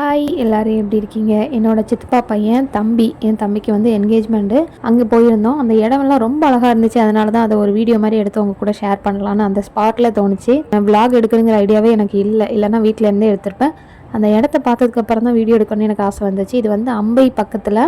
Hi எல்லோரும் எப்படி இருக்கீங்க? என்னோட சித்தப்பா பையன் தம்பி என் தம்பிக்கு வந்து என்கேஜ்மெண்ட்டு அங்கே போயிருந்தோம். அந்த இடமெல்லாம் ரொம்ப அழகாக இருந்துச்சு. அதனால தான் அதை ஒரு வீடியோ மாதிரி எடுத்து உங்கள் கூட ஷேர் பண்ணலான்னு அந்த ஸ்பாட்டில் தோணுச்சு. vlog எடுக்கணுங்கிற ஐடியாவே எனக்கு இல்லை. இல்லைன்னா வீட்டில் இருந்தே எடுத்திருப்பேன். அந்த இடத்த பார்த்ததுக்கப்புறம் தான் வீடியோ எடுக்கணும்னு எனக்கு ஆசை வந்துச்சு. இது வந்து அம்பை பக்கத்தில்.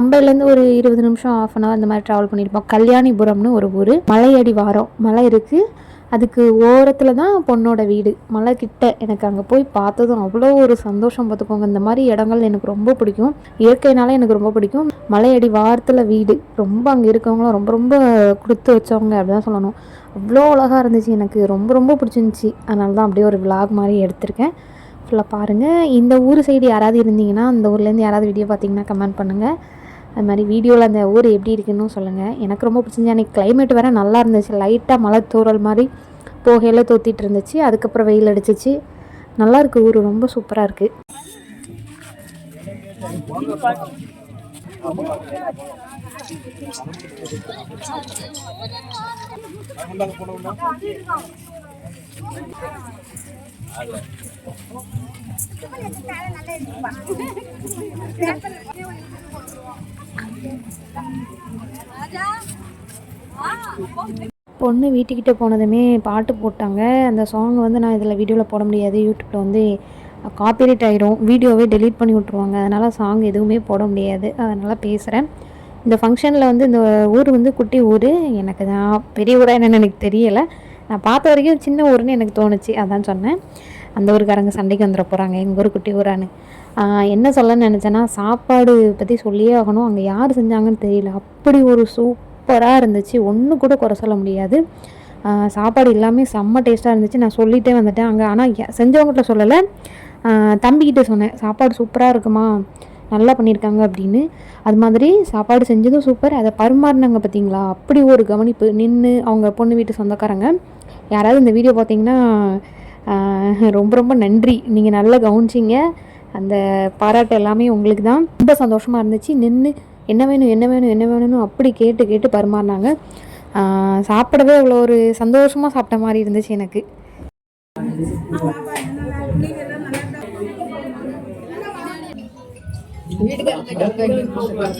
அம்பைலேருந்து ஒரு இருபது நிமிஷம் ஆஃப் அன் ஹவர் அந்த மாதிரி ட்ராவல் பண்ணியிருப்போம் கல்யாணிபுரம்னு ஒரு ஊர். மலையடி வாரம் மலை இருக்குது அதுக்கு ஓரத்தில் தான் பொண்ணோட வீடு. மலை கிட்ட எனக்கு அங்கே போய் பார்த்ததும் அவ்வளோ ஒரு சந்தோஷம் பார்த்துக்கோங்க. இந்த மாதிரி இடங்கள் எனக்கு ரொம்ப பிடிக்கும். இயற்கைனால எனக்கு ரொம்ப பிடிக்கும். மலையடி வாரத்தில் வீடு. ரொம்ப அங்கே இருக்கவங்களும் ரொம்ப ரொம்ப கொடுத்து வச்சவங்க அப்படிதான் சொல்லணும். அவ்வளோ அழகாக இருந்துச்சு. எனக்கு ரொம்ப ரொம்ப பிடிச்சிருந்துச்சி. அதனால தான் அப்படியே ஒரு விலாக் மாதிரி எடுத்திருக்கேன். ஃபுல்லாக பாருங்கள் இந்த ஊர் சைடு யாராவது இருந்தீங்கன்னா அந்த ஊர்லேருந்து யாராவது வீடியோ பார்த்தீங்கன்னா கமெண்ட் பண்ணுங்கள் அது மாதிரி வீடியோவில் அந்த ஊர் எப்படி இருக்குன்னு சொல்லுங்கள் எனக்கு ரொம்ப பிடிச்சிருந்துச்சு. அன்றைக்கி கிளைமேட் வேறு நல்லா இருந்துச்சு. லைட்டாக மழை தூரல் மாதிரி போகையில் தொத்திட்டு இருந்துச்சு. அதுக்கப்புறம் வெயில் அடிச்சிச்சு. நல்லாயிருக்கு ஊர். ரொம்ப சூப்பராக இருக்குது பொண்ணு வீட்டுக்கிட்ட போனதுமே பாட்டு போட்டாங்க. அந்த சாங் வந்து நான் இதில் வீடியோவில் போட முடியாது. யூடியூப்பில் வந்து காப்பிரைட் ஆகிடும் வீடியோவே டெலீட் பண்ணி விட்ருவாங்க அதனால் சாங் எதுவுமே போட முடியாது. அதனால் பேசுகிறேன் இந்த ஃபங்க்ஷனில் வந்து இந்த ஊர் வந்து குட்டி ஊர். எனக்கு தான் பெரிய ஊராக என்னென்னு எனக்கு தெரியலை. நான் பார்த்த வரைக்கும் சின்ன ஊர்னு எனக்கு தோணுச்சு. அதான் சொன்னேன். அந்த ஊருக்காரங்க சண்டைக்கு வந்துட போகிறாங்க எங்கள் ஊர் குட்டி ஊரான்னு. என்ன சொல்லன்னு நினச்சேன்னா சாப்பாடு பற்றி சொல்லியே ஆகணும். அங்கே யார் செஞ்சாங்கன்னு தெரியல. அப்படி ஒரு சூப்பராக இருந்துச்சு. ஒன்று கூட குறை சொல்ல முடியாது. சாப்பாடு எல்லாமே செம்ம டேஸ்ட்டாக இருந்துச்சு. நான் சொல்லிகிட்டே வந்துட்டேன். அங்கே ஆனால் செஞ்சவங்ககிட்ட சொல்லலை. தம்பிக்கிட்ட சொன்னேன் சாப்பாடு சூப்பராக இருக்குமா? நல்லா பண்ணியிருக்காங்க அப்படின்னு. அது மாதிரி சாப்பாடு செஞ்சதும் சூப்பர். அதை பரிமாறினாங்க பார்த்தீங்களா அப்படி ஒரு கவனிப்பு நின்று அவங்க பொண்ணு வீட்டு சொந்தக்காரங்க யாராவது இந்த வீடியோ பார்த்தீங்கன்னா ரொம்ப ரொம்ப நன்றி. நீங்கள் நல்லா கவனிச்சிங்க. அந்த பாராட்டு எல்லாமே உங்களுக்கு தான். ரொம்ப சந்தோஷமாக இருந்துச்சு. நின்று என்ன வேணும் என்ன வேணும் என்ன வேணும்னு அப்படி கேட்டு கேட்டு பரிமாறினாங்க. சாப்பிடவே அவ்வளோ ஒரு சந்தோஷமாக சாப்பிட்ட மாதிரி இருந்துச்சு எனக்கு. எழுந்துட்டான்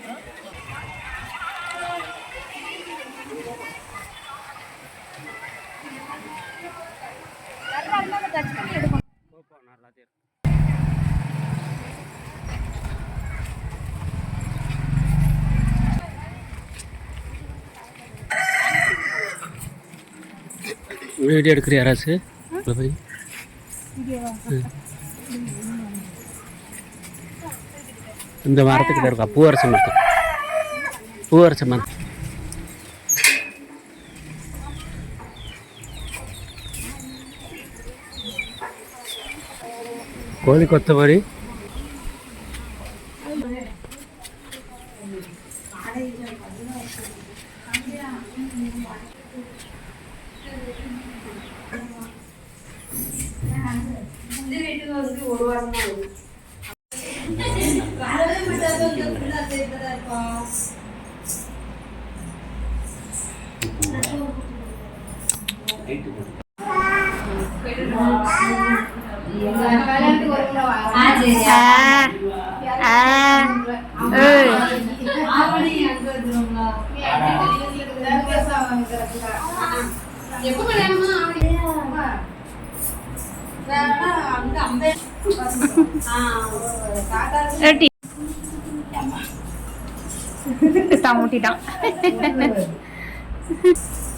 வீடியோ எடுக்கிற யாராச்சு? போய் இந்த மரத்துக்கிட்ட இருக்கா? பூவரச மரத்து. பூவரச மரம் கோழி கொத்தபடி ஒரு வாரம் தான் ஆ. முட்டிட்டான்.